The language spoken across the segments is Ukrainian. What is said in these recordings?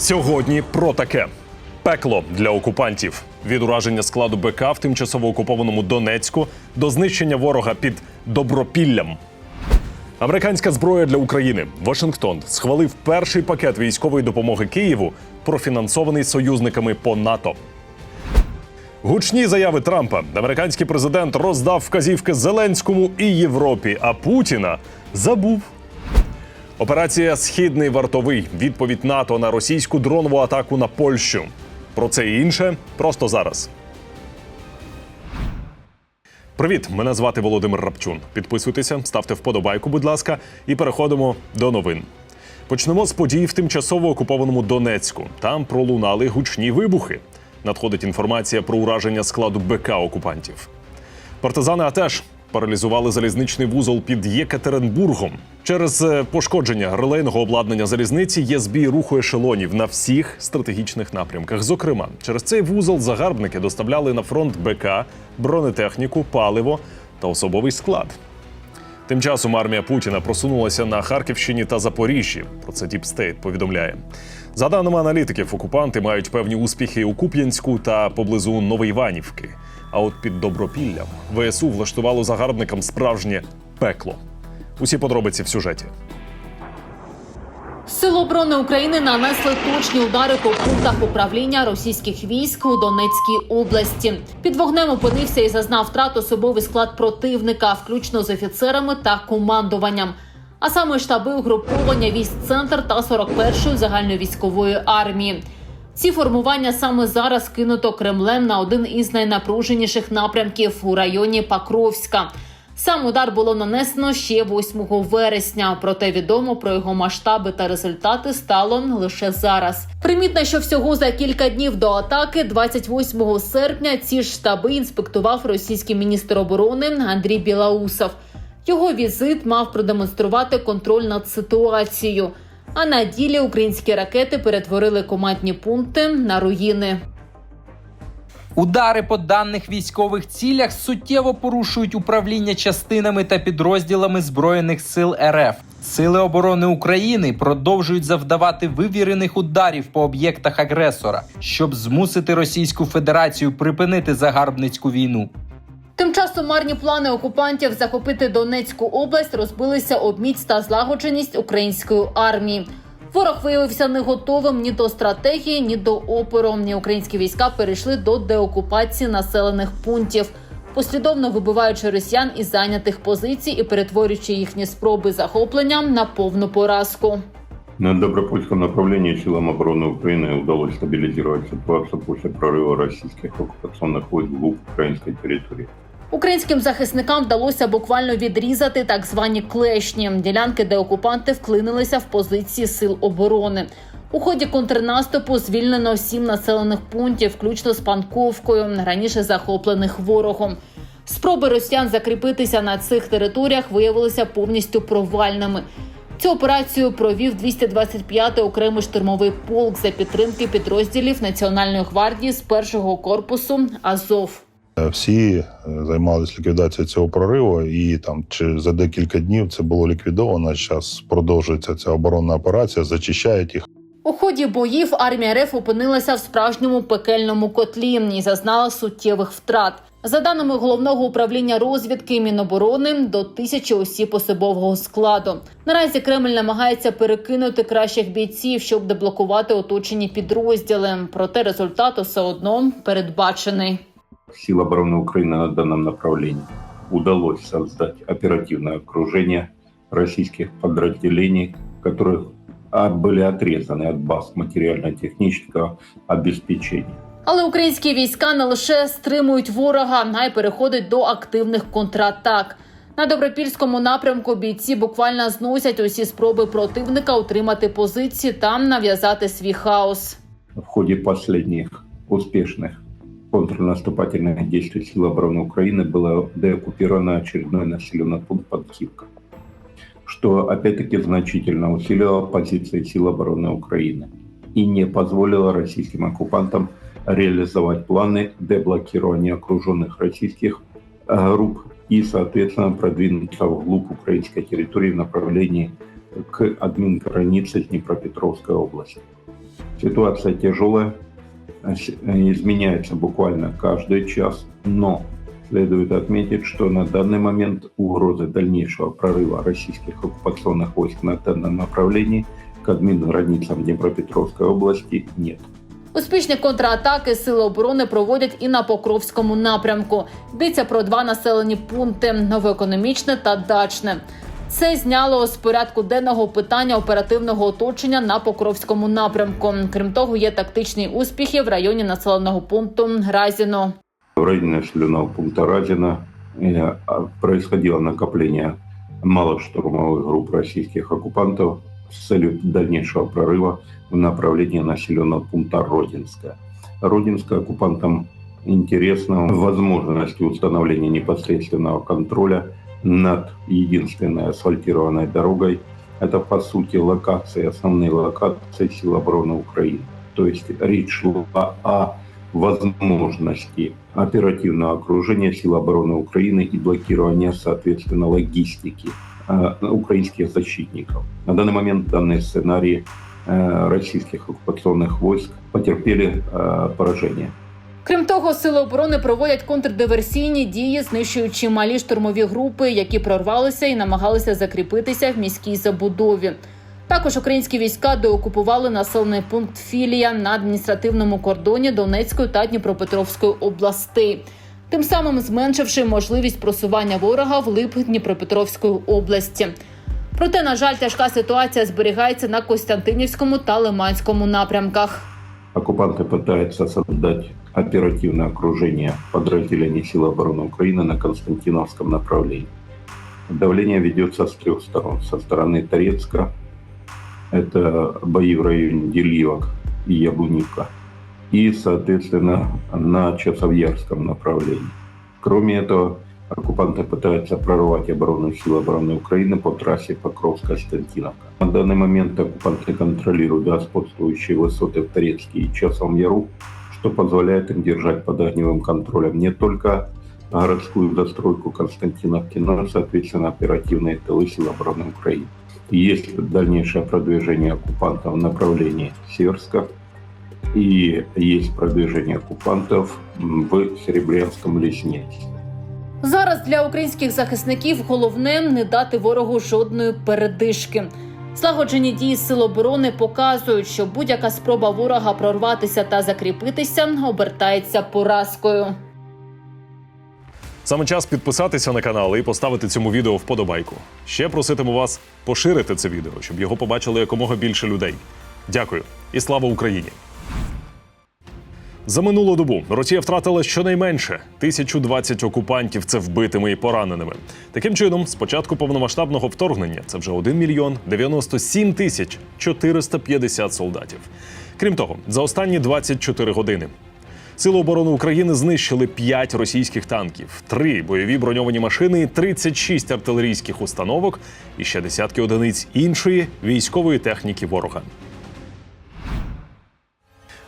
Сьогодні про таке пекло для окупантів від ураження складу БК в тимчасово окупованому Донецьку до знищення ворога під Добропіллям. Американська зброя для України. Вашингтон схвалив перший пакет військової допомоги Києву, профінансований союзниками по НАТО. Гучні заяви Трампа. Американський президент роздав вказівки Зеленському і Європі, а Путіна забув. Операція Східний вартовий. Відповідь НАТО на російську дронову атаку на Польщу. Про це і інше просто зараз. Привіт, мене звати Володимир Рапчун. Підписуйтеся, ставте вподобайку, будь ласка, і переходимо до новин. Почнемо з подій в тимчасово окупованому Донецьку. Там пролунали гучні вибухи. Надходить інформація про ураження складу БК окупантів. Партизани АТЕШ паралізували залізничний вузол під Єкатеринбургом. Через е, пошкодження релейного обладнання залізниці є збій руху ешелонів на всіх стратегічних напрямках. Зокрема, через цей вузол загарбники доставляли на фронт БК, бронетехніку, паливо та особовий склад. Тим часом армія Путіна просунулася на Харківщині та Запоріжжі. Про це State повідомляє. За даними аналітиків, окупанти мають певні успіхи у Куп'янську та поблизу Новоіванівки. А от під Добропіллям ВСУ влаштувало загарбникам справжнє пекло. Усі подробиці в сюжеті. Сили оборони України нанесли точні удари по пунктах управління російських військ у Донецькій області. Під вогнем опинився і зазнав втрат особовий склад противника, включно з офіцерами та командуванням. А саме штаби угруповання військ центр та 41-ї загальновійськової армії. Ці формування саме зараз кинуто Кремлем на один із найнапруженіших напрямків у районі Покровська. Сам удар було нанесено ще 8 вересня. Проте відомо про його масштаби та результати стало лише зараз. Примітно, що всього за кілька днів до атаки, 28 серпня, ці ж штаби інспектував російський міністр оборони Андрій Білаусов. Його візит мав продемонструвати контроль над ситуацією. А на ділі українські ракети перетворили командні пункти на руїни. Удари по даних військових цілях суттєво порушують управління частинами та підрозділами збройних сил РФ. Сили оборони України продовжують завдавати вивірених ударів по об'єктах агресора, щоб змусити Російську Федерацію припинити загарбницьку війну. Тим часом марні плани окупантів захопити Донецьку область розбилися об міць та злагодженість української армії. Ворог виявився не готовим ні до стратегії, ні до опору. Ні українські війська перейшли до деокупації населених пунктів, послідовно вибиваючи росіян із зайнятих позицій і перетворюючи їхні спроби захоплення на повну поразку. На Добропольском направлении силам обороны Украины удалось стабилизировать ситуацию после прорыва российских оккупационных войск вглубь украинской территории. Українським захисникам вдалося буквально відрізати так звані клешні ділянки, де окупанти вклинилися в позиції сил оборони. У ході контрнаступу звільнено сім населених пунктів, включно з Панковкою, раніше захоплених ворогом. Спроби росіян закріпитися на цих територіях виявилися повністю провальними. Цю операцію провів 225-й окремий штурмовий полк за підтримки підрозділів Національної гвардії з першого корпусу Азов. Всі е, займалися ліквідацією цього прориву, і там чи за декілька днів це було ліквідовано. Зараз продовжується ця оборонна операція, зачищають їх. У ході боїв армія РФ опинилася в справжньому пекельному котлі і зазнала суттєвих втрат. За даними головного управління розвідки Міноборони, до тисячі осіб особового складу. Наразі Кремль намагається перекинути кращих бійців, щоб деблокувати оточені підрозділи. Проте результат все одно передбачений. Сил обороны Украины на данном направлении удалось создать оперативное окружение российских подразделений, которые а, были отрезаны от баз материально-технического обеспечения. Але українські війська не лише стримують ворога, а й переходять до активних контратак. На добропільському напрямку бійці буквально зносять усі спроби противника утримати позиції та нав'язати свій хаос. В ходе последних успешных контрнаступательных действий сил обороны Украины было деоккупировано очередной населенный пункт Подкивка, что опять-таки значительно усилило позиции сил обороны Украины и не позволило российским оккупантам реализовать планы деблокирования окруженных российских э, групп и, соответственно, продвинуться вглубь украинской территории в направлении к админ границе с Днепропетровской области. Ситуация тяжелая, изменяется буквально каждый час, но следует отметить, что на данный момент угрозы дальнейшего прорыва российских оккупационных войск на данном направлении к админ-границам Днепропетровской области нет. Успішні контратаки сили оборони проводять і на Покровському напрямку. Йдеться про два населені пункти новоекономічне та дачне. Це зняло з порядку денного питання оперативного оточення на Покровському напрямку. Крім того, є тактичні успіхи в районі населеного пункту Разіно. В районе населенного пункта Разина э, а, происходило накопление малоштурмовых групп российских оккупантов с целью дальнейшего прорыва в направлении населенного пункта Родинская. Родинская оккупантам интересна возможность установления непосредственного контроля Над единственной асфальтированной дорогой. Это, по сути, локации, основные локации сил обороны Украины. То есть речь шла о возможности оперативного окружения сил обороны Украины и блокирования, соответственно, логистики э, украинских защитников. На данный момент данные сценарии э, российских оккупационных войск потерпели э, поражение. Крім того, сили оборони проводять контрдиверсійні дії, знищуючи малі штурмові групи, які прорвалися і намагалися закріпитися в міській забудові. Також українські війська деокупували населений пункт Філія на адміністративному кордоні Донецької та Дніпропетровської областей, тим самим зменшивши можливість просування ворога в лип Дніпропетровської області. Проте, на жаль, тяжка ситуація зберігається на Костянтинівському та Лиманському напрямках. Оккупанты пытаются создать оперативное окружение подразделений сил обороны Украины на Константиновском направлении. Давление ведется с трех сторон. Со стороны Торецка, это бои в районе Дельевок и Яблунивка, и, соответственно, на Часовьярском направлении. Кроме этого, оккупанты пытаются прорвать оборону сил обороны Украины по трассе Покров-Константиновка. На данный момент оккупанты контролируют господствующие высоты в Торецке и Часовом что позволяет им держать под огневым контролем не только городскую застройку Константиновки, но и, соответственно, оперативные тылы сил обороны Украины. Есть дальнейшее продвижение оккупантов в направлении Северска, и есть продвижение оккупантов м, в Серебрянском лесничестве. Зараз для українських захисників головне не дати ворогу жодної передишки. Злагоджені дії сил оборони показують, що будь-яка спроба ворога прорватися та закріпитися обертається поразкою. Саме час підписатися на канал і поставити цьому відео вподобайку. Ще проситиму вас поширити це відео, щоб його побачили якомога більше людей. Дякую і слава Україні! За минулу добу Росія втратила щонайменше 1020 окупантів це вбитими і пораненими. Таким чином, з початку повномасштабного вторгнення це вже 1 мільйон 97 тисяч 450 солдатів. Крім того, за останні 24 години Сили оборони України знищили 5 російських танків, 3 бойові броньовані машини, 36 артилерійських установок і ще десятки одиниць іншої військової техніки ворога.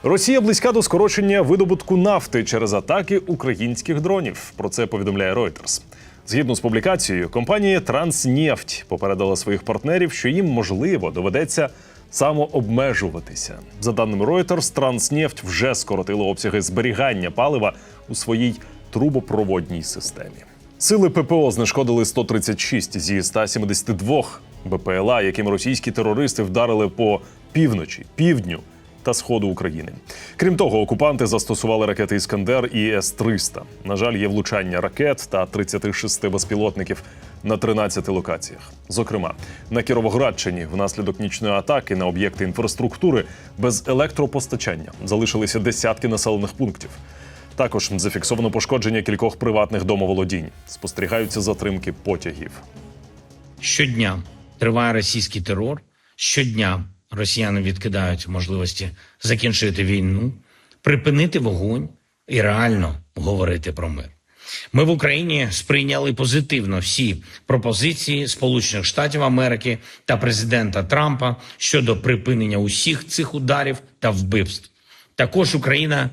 Росія близька до скорочення видобутку нафти через атаки українських дронів. Про це повідомляє Reuters. Згідно з публікацією, компанія Транснефть попередила своїх партнерів, що їм можливо доведеться самообмежуватися. За даними Reuters, Транснефть вже скоротила обсяги зберігання палива у своїй трубопроводній системі. Сили ППО знешкодили 136 зі 172 БПЛА, якими російські терористи вдарили по півночі, півдню та сходу України. Крім того, окупанти застосували ракети Іскандер і С-300. На жаль, є влучання ракет та 36 безпілотників на 13 локаціях. Зокрема, на Кіровоградщині внаслідок нічної атаки на об'єкти інфраструктури без електропостачання залишилися десятки населених пунктів. Також зафіксовано пошкодження кількох приватних домоволодінь. Спостерігаються затримки потягів. Щодня триває російський терор. Щодня росіяни відкидають можливості закінчити війну, припинити вогонь і реально говорити про мир. Ми в Україні сприйняли позитивно всі пропозиції Сполучених Штатів Америки та президента Трампа щодо припинення усіх цих ударів та вбивств. Також Україна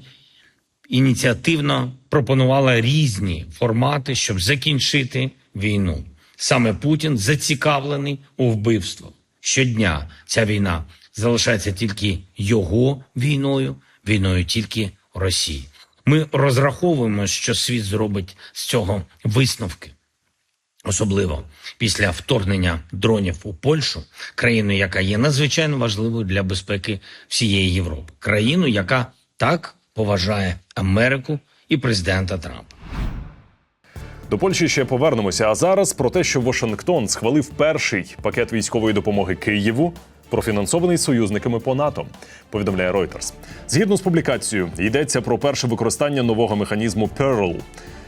ініціативно пропонувала різні формати, щоб закінчити війну. Саме Путін зацікавлений у вбивствах. Щодня ця війна залишається тільки його війною, війною тільки Росії. Ми розраховуємо, що світ зробить з цього висновки. Особливо після вторгнення дронів у Польщу, країну, яка є надзвичайно важливою для безпеки всієї Європи, країну, яка так поважає Америку і президента Трампа. До Польщі ще повернемося. А зараз про те, що Вашингтон схвалив перший пакет військової допомоги Києву, профінансований союзниками по НАТО. Повідомляє Reuters. Згідно з публікацією, йдеться про перше використання нового механізму Pearl.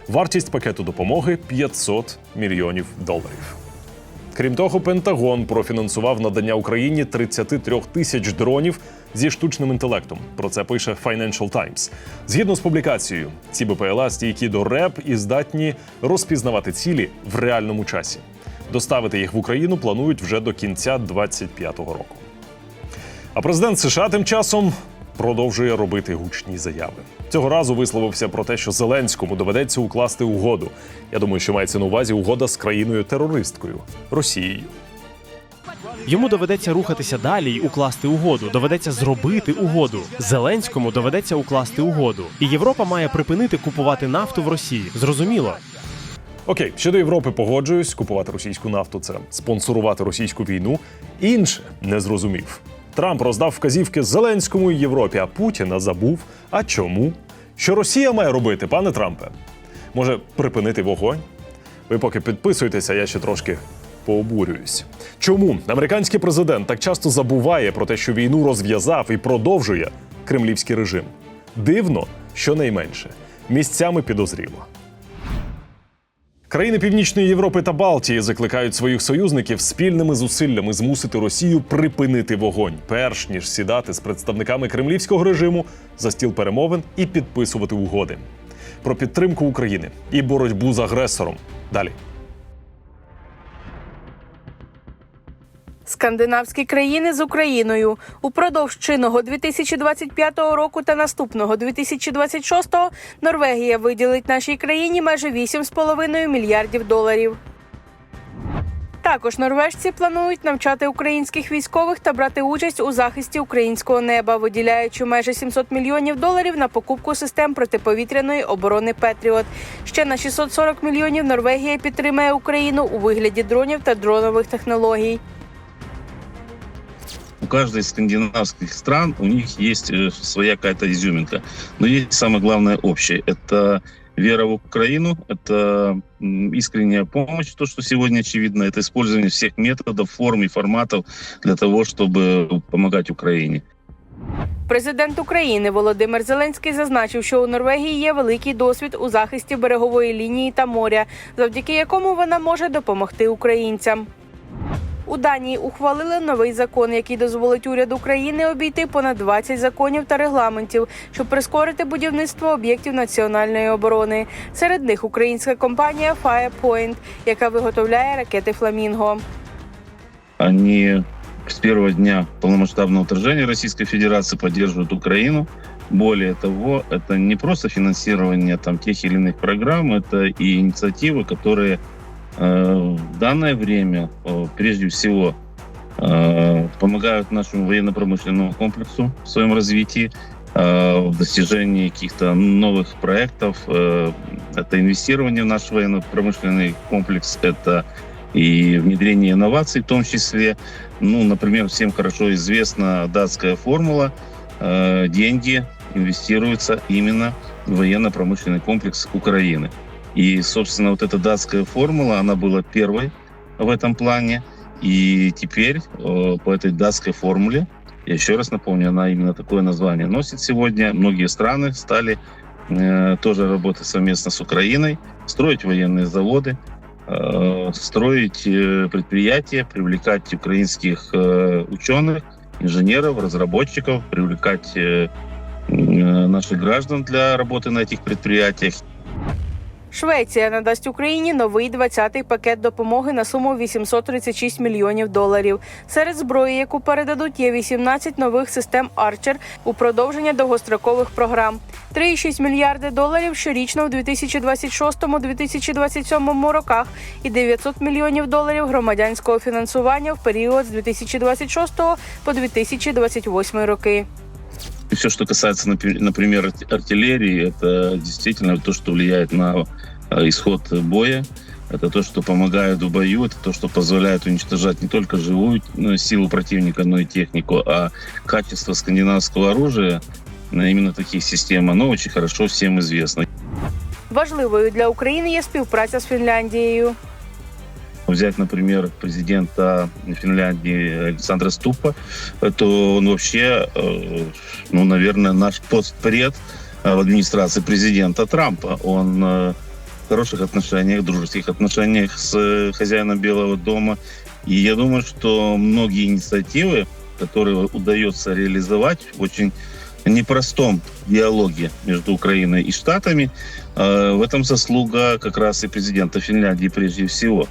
Вартість пакету допомоги 500 мільйонів доларів. Крім того, Пентагон профінансував надання Україні 33 тисяч дронів зі штучним інтелектом. Про це пише Financial Times. Згідно з публікацією, ці БПЛА стійкі до РЕП і здатні розпізнавати цілі в реальному часі. Доставити їх в Україну планують вже до кінця 2025 року. А президент США тим часом продовжує робити гучні заяви. Цього разу висловився про те, що Зеленському доведеться укласти угоду. Я думаю, що мається на увазі угода з країною терористкою Росією. Йому доведеться рухатися далі й укласти угоду. Доведеться зробити угоду. Зеленському доведеться укласти угоду. І Європа має припинити купувати нафту в Росії. Зрозуміло. Окей, щодо Європи погоджуюсь, купувати російську нафту це спонсорувати російську війну. Інше не зрозумів. Трамп роздав вказівки Зеленському і Європі, а Путіна забув. А чому? Що Росія має робити, пане Трампе? Може, припинити вогонь? Ви поки підписуйтеся, я ще трошки пообурююсь. Чому американський президент так часто забуває про те, що війну розв'язав і продовжує кремлівський режим? Дивно, щонайменше, місцями підозріло. Країни Північної Європи та Балтії закликають своїх союзників спільними зусиллями змусити Росію припинити вогонь, перш ніж сідати з представниками кремлівського режиму за стіл перемовин і підписувати угоди про підтримку України і боротьбу з агресором. Далі. Скандинавські країни з Україною упродовж чинного 2025 року та наступного 2026 Норвегія виділить нашій країні майже 8,5 мільярдів доларів. Також норвежці планують навчати українських військових та брати участь у захисті українського неба, виділяючи майже 700 мільйонів доларів на покупку систем протиповітряної оборони Петріот. Ще на 640 мільйонів Норвегія підтримає Україну у вигляді дронів та дронових технологій у каждой из скандинавских стран у них есть э, своя какая-то изюминка. Но есть самое главное общее. Это вера в Украину, это м, искренняя помощь, то, что сегодня очевидно, это использование всех методов, форм и форматов для того, чтобы помогать Украине. Президент України Володимир Зеленський зазначив, що у Норвегії є великий досвід у захисті берегової лінії та моря, завдяки якому вона може допомогти українцям. У Данії ухвалили новий закон, який дозволить уряду країни обійти понад 20 законів та регламентів, щоб прискорити будівництво об'єктів національної оборони. Серед них українська компанія Firepoint, яка виготовляє ракети Фламінго. Они с первого дня полномасштабного вторжения Российской Федерации поддерживают Украину. Более того, это не просто финансирование там, тех или иных программ, это и инициативы, которые э, в данное время, э, прежде всего, э, помогают нашему военно-промышленному комплексу в своем развитии, э, в достижении каких-то новых проектов. Э, это инвестирование в наш военно-промышленный комплекс, это и внедрение инноваций в том числе. Ну, например, всем хорошо известна датская формула. Э, Деньги инвестируются именно в военно-промышленный комплекс Украины. И, собственно, вот эта датская формула, она была первой в этом плане. И теперь э, по этой датской формуле, я еще раз напомню, она именно такое название носит сегодня. Многие страны стали э, тоже работать совместно с Украиной, строить военные заводы, э, строить э, предприятия, привлекать украинских э, ученых, инженеров, разработчиков, привлекать э, наших граждан для работы на этих предприятиях. Швеція надасть Україні новий 20-й пакет допомоги на суму 836 мільйонів доларів. Серед зброї, яку передадуть, є 18 нових систем Арчер у продовження довгострокових програм. 3,6 мільярди доларів щорічно в 2026-2027 роках і 900 мільйонів доларів громадянського фінансування в період з 2026 по 2028 роки. И все, что касается, напи- например, арт- артиллерии, это действительно то, что влияет на э, исход боя. Это то, что помогает в бою, это то, что позволяет уничтожать не только живую э, силу противника, но и технику, а качество скандинавского оружия, э, именно таких систем, оно очень хорошо всем известно. Важливою для України є співпраця з Фінляндією. Взять, например, президента Финляндии Александра Ступа, то он вообще, э, ну, наверное, наш постпред э, в администрации президента Трампа. Он э, в хороших отношениях, дружеских отношениях с э, хозяином Белого дома. И я думаю, что многие инициативы, которые удается реализовать в очень непростом диалоге между Украиной и Штатами, э, в этом заслуга как раз и президента Финляндии прежде всего.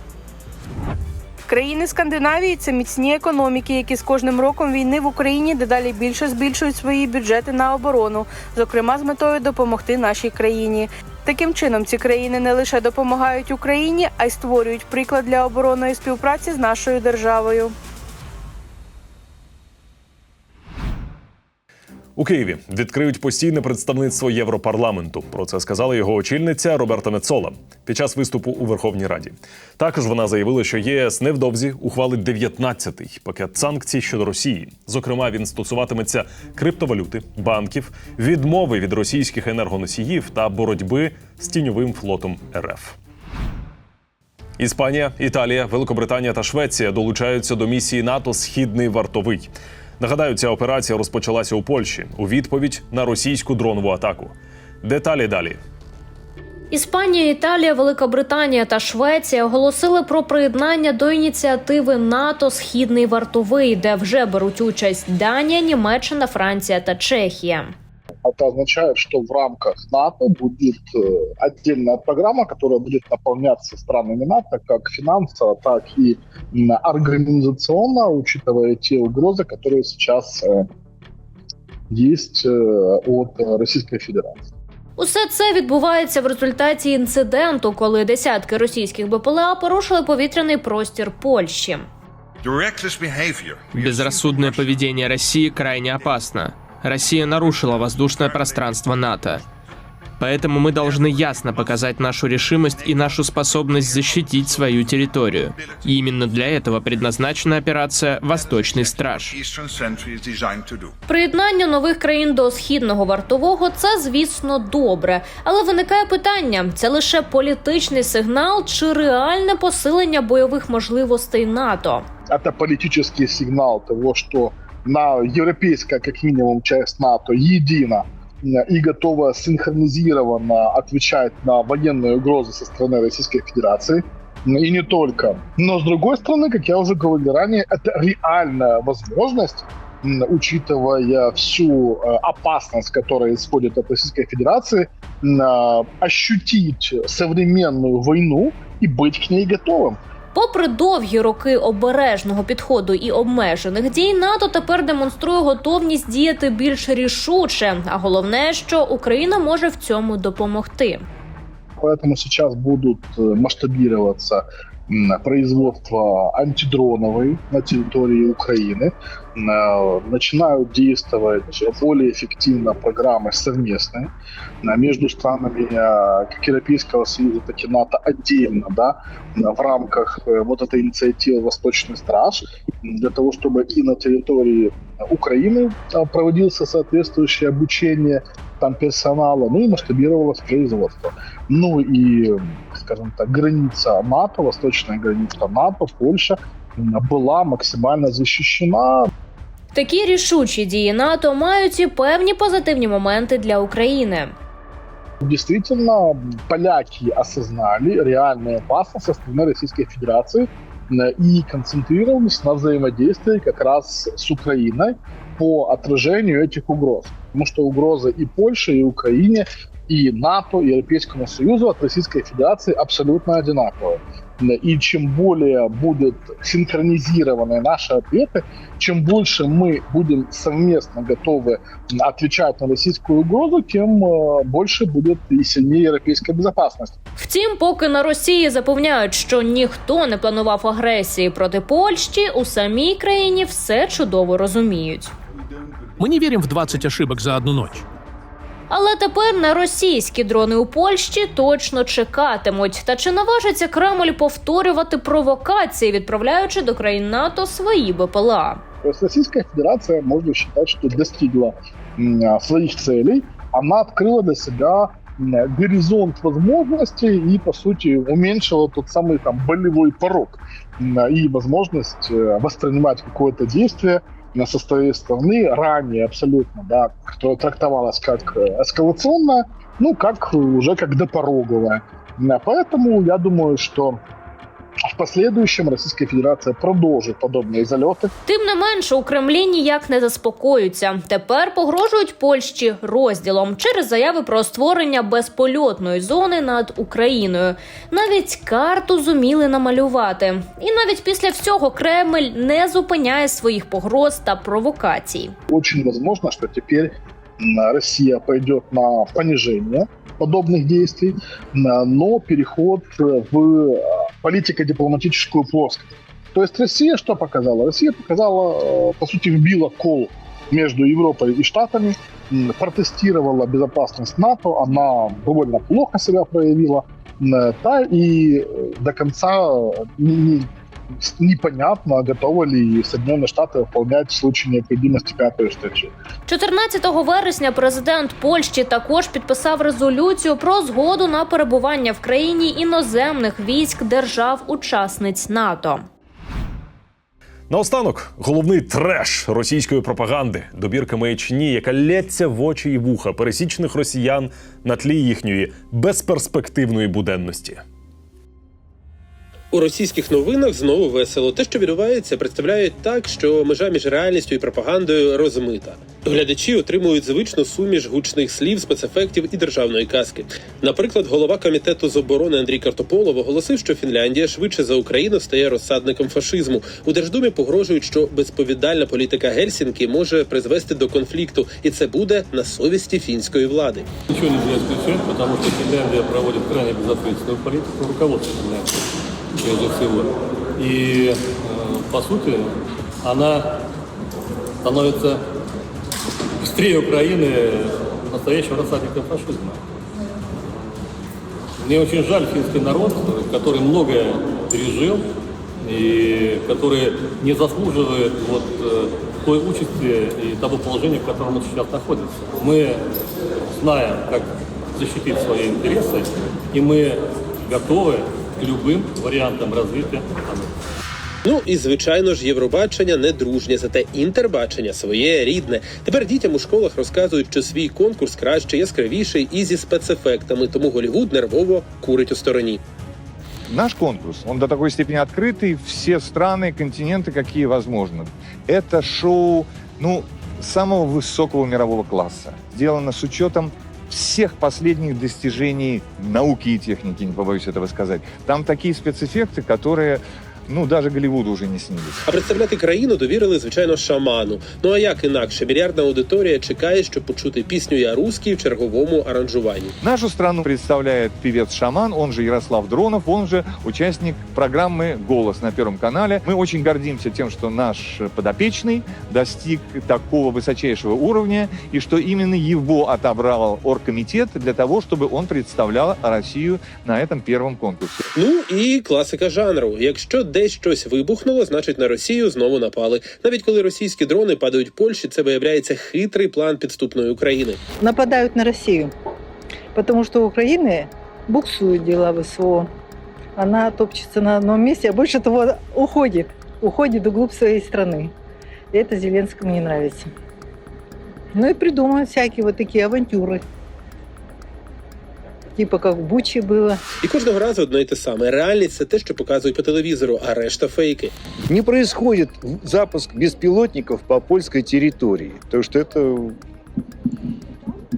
Країни Скандинавії це міцні економіки, які з кожним роком війни в Україні дедалі більше збільшують свої бюджети на оборону, зокрема з метою допомогти нашій країні. Таким чином, ці країни не лише допомагають Україні, а й створюють приклад для оборонної співпраці з нашою державою. У Києві відкриють постійне представництво Європарламенту. Про це сказала його очільниця Роберта Мецола під час виступу у Верховній Раді. Також вона заявила, що ЄС невдовзі ухвалить 19-й пакет санкцій щодо Росії. Зокрема, він стосуватиметься криптовалюти, банків, відмови від російських енергоносіїв та боротьби з тіньовим флотом РФ. Іспанія, Італія, Великобританія та Швеція долучаються до місії НАТО Східний вартовий. Нагадаю, ця операція розпочалася у Польщі у відповідь на російську дронову атаку. Деталі далі. Іспанія, Італія, Велика Британія та Швеція оголосили про приєднання до ініціативи НАТО Східний вартовий, де вже беруть участь Данія, Німеччина, Франція та Чехія. Это означает, что в рамках НАТО будет э, отдельная программа, которая будет наполняться странами НАТО как финансово, так и м, организационно, учитывая те угрозы, которые сейчас э, есть э, от э, Российской Федерации. Усе це відбувається в результаті інциденту, коли десятки російських БПЛА порушили повітряний простір Польщі. Безрассудное поведение России крайне опасно. Россия нарушила воздушное пространство НАТО. Поэтому мы должны ясно показать нашу решимость и нашу способность защитить свою территорию. И именно для этого предназначена операция «Восточный страж». Приєднання нових країн до східного вартового це, звісно, добре. Але виникає питання: це лише політичний сигнал чи реальне посилення бойових можливостей НАТО? Это политический сигнал того, что на европейская, как минимум, часть НАТО едина и готова синхронизированно отвечать на военные угрозы со стороны Российской Федерации. И не только. Но с другой стороны, как я уже говорил ранее, это реальная возможность учитывая всю э, опасность, которая исходит от Российской Федерации, э, ощутить современную войну и быть к ней готовым. Попри довгі роки обережного підходу і обмежених дій, НАТО тепер демонструє готовність діяти більш рішуче. А головне, що Україна може в цьому допомогти. Поэтому сейчас будут э, масштабироваться производство антидроновой на территории Украины. Э, Начинают действовать более эффективно программы совместные э, между странами как Европейского Союза, так и НАТО отдельно, да, в рамках вот этой инициативы «Восточный страж», для того, чтобы и на территории Украины проводился соответствующее обучение там персонала, ну и масштабировалось производство. Ну и, скажем так, граница НАТО, восточная граница НАТО, Польша м, была максимально защищена. Такі рішучі дії НАТО мають і певні позитивні моменти для України. Действительно, поляки осознали реальную опасность со стороны Российской Федерации м, и концентрировались на взаимодействии как раз с Украиной по отражению этих угроз. Потому что угрозы и Польше, и Украине, и НАТО, и Европейскому Союзу от Российской Федерации абсолютно одинаковые. И чем более будут синхронизированы наши ответы, чем больше мы будем совместно готовы отвечать на российскую угрозу, тем э, больше будет и сильнее европейская безопасность. Втім, поки на Росії запевняють, що ніхто не планував агресії проти Польщі, у самій країні все чудово розуміють. Мы не верим в 20 ошибок за одну ночь. Але тепер на російські дрони у Польщі точно чекатимуть. Та чи наважиться Кремль повторювати провокації, відправляючи до країн НАТО свої БПЛА? То есть Российская Федерация, можно считать, что достигла м, а, своих целей. Она открыла для себя м, горизонт возможностей и, по сути, уменьшила тот самый там болевой порог м, и возможность э, воспринимать какое-то действие на со своей стороны ранее абсолютно, да, которое трактовалось как э, эскалационное, ну, как э, уже как допороговое. М, Поэтому я думаю, что в последующем Российская Федерация продолжит подобные залеты, Тим не менше, у Кремлі ніяк не заспокоюються. Тепер погрожують Польщі розділом через заяви про створення безпольотної зони над Україною. Навіть карту зуміли намалювати. І навіть після всього Кремль не зупиняє своїх погроз та провокацій. очень возможно, что теперь м, Россия пойдет на понижение подобных действий, но переход в э, политико-дипломатическую плоскость. То есть Россия что показала? Россия показала, э, по сути, вбила кол между Европой и Штатами, протестировала безопасность НАТО, она довольно плохо себя проявила, да, и до конца э, непонятно, готовы ли Соединенные Штаты выполнять в случае необходимости пятую статью. 14 вересня президент Польщі також підписав резолюцію про згоду на перебування в країні іноземних військ держав-учасниць НАТО. Наостанок, головний треш російської пропаганди, добірка маячні, яка лється в очі і вуха пересічних росіян на тлі їхньої безперспективної буденності. У російських новинах знову весело. Те, що відбувається, представляють так, що межа між реальністю і пропагандою розмита. Глядачі отримують звичну суміш гучних слів, спецефектів і державної казки. Наприклад, голова комітету з оборони Андрій Картополов оголосив, що Фінляндія швидше за Україну стає розсадником фашизму. У Держдумі погрожують, що безповідальна політика Гельсінки може призвести до конфлікту, і це буде на совісті фінської влади. Ничего нельзя исключать, потому что Финляндия проводит крайне безответственную политику руководства Финляндии, всего. И, э, по сути, она становится быстрее Украины настоящим рассадником фашизма. Мне очень жаль финский народ, который многое пережил и который не заслуживает вот э, той участи и того положения, в котором он сейчас находится. Мы знаем, как защитить свои интересы, и мы готовы к любым вариантам развития страны. Ну і звичайно ж, Євробачення не дружнє, зате інтербачення своє рідне. Тепер дітям у школах розказують, що свій конкурс краще, яскравіший і зі спецефектами. Тому Голівуд нервово курить у стороні. Наш конкурс, он до такой степени открытый, все страны, континенты, какие возможно. Это шоу, ну, самого высокого мирового класса. Сделано с учетом всех последних достижений науки и техники, не побоюсь этого сказать. Там такие спецэффекты, которые, ну, даже Голливуду уже не снились. А представляти країну довірили, звичайно, шаману. Ну а як інакше, мільярдна аудиторія чекає, щоб почути пісню Я русський в черговому аранжуванні. Нашу страну представляет певец-шаман, он же Ярослав Дронов, он же участник программы «Голос» на Первом канале. Мы очень гордимся тем, что наш подопечный достиг такого высочайшего уровня, и что именно его отобрал оргкомитет для того, чтобы он представлял Россию на этом первом конкурсе. Ну і класика жанру. Якщо десь щось вибухнуло, значить на Росію знову напали. Навіть коли російські дрони падають в Польщі, це виявляється хитрий план підступної України. нападают на Россию, потому что у Украины буксуют дела ВСО. Она топчется на одном месте, а больше того уходит, уходит вглубь своей страны. И это Зеленскому не нравится. Ну и придумывают всякие вот такие авантюры. типа как в Буче было. І кожного разу одне й те саме. Реальність це те, що показують по телевізору, а решта фейки. Не происходит запуск беспилотников по польской территории, потому что это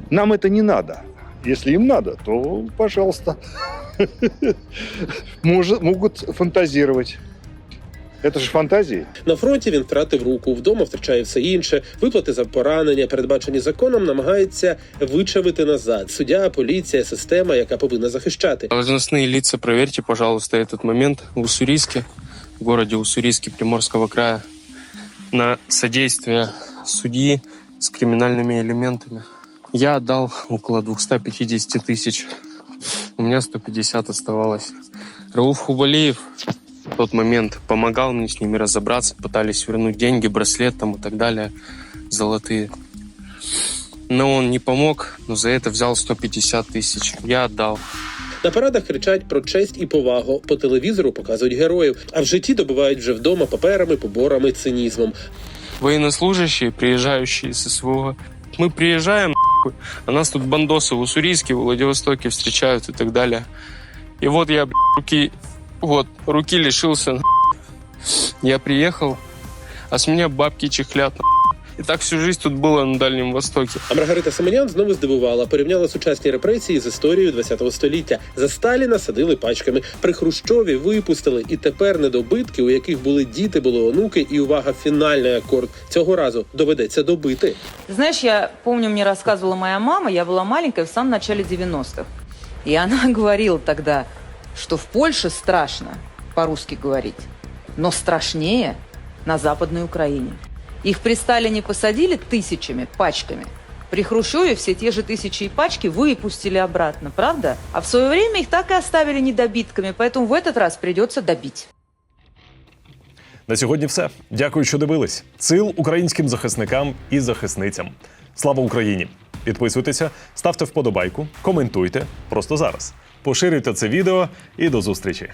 нам это не надо. Если им надо, то пожалуйста. Может, могут фантазировать. Это же фантазии. На фронті він втратив руку, вдома втрачає все інше. Виплати за поранення, передбачені законом, намагається вичавити назад. Суддя, поліція, система, яка повинна захищати. Должностные лица, проверьте, пожалуйста, этот момент в Уссурийске, в городе Уссурийске Приморского края, на содействие судьи с криминальными элементами. Я отдал около 250 тысяч. У меня 150 оставалось. Рауф Хубалеев в тот момент помогал мне с ними разобраться, пытались вернуть деньги, браслет там и так далее, золотые. Но он не помог, но за это взял 150 тысяч. Я отдал. На парадах кричать про честь і повагу. По телевізору показують героїв, а в житті добивають вже вдома паперами, поборами, цинізмом. Военнослужащие, приезжающие с СВО. Мы приезжаем, нахуй, а нас тут бандосы в Уссурийске, в Владивостоке встречают и так далее. И вот я, блядь, руки, вот, руки лишился. нахуй. Я приехал, а с меня бабки чехлят. нахуй. И так всю жизнь тут было на Дальнем Востоке. А Маргарита Семенян знову здивувала, порівняла сучасні репресії з історією ХХ століття. За Сталіна садили пачками, при Хрущові випустили, і тепер недобитки, у яких були діти, були онуки, і увага, фінальний акорд цього разу доведеться добити. Знаешь, я помню, мне рассказывала моя мама, я была маленькая в самом начале 90-х. И она говорила тогда, что в Польше страшно по-русски говорить, но страшнее на Западной Украине. Их при Сталине посадили тысячами, пачками. При Хрущеве все те же тысячи и пачки выпустили обратно, правда? А в свое время их так и оставили недобитками, поэтому в этот раз придется добить. На сьогодні все. Дякую, що дивились. Сил українським захисникам і захисницям. Слава Україні! Підписуйтеся, ставте вподобайку, коментуйте просто зараз. поширюйте це відео і до зустрічі.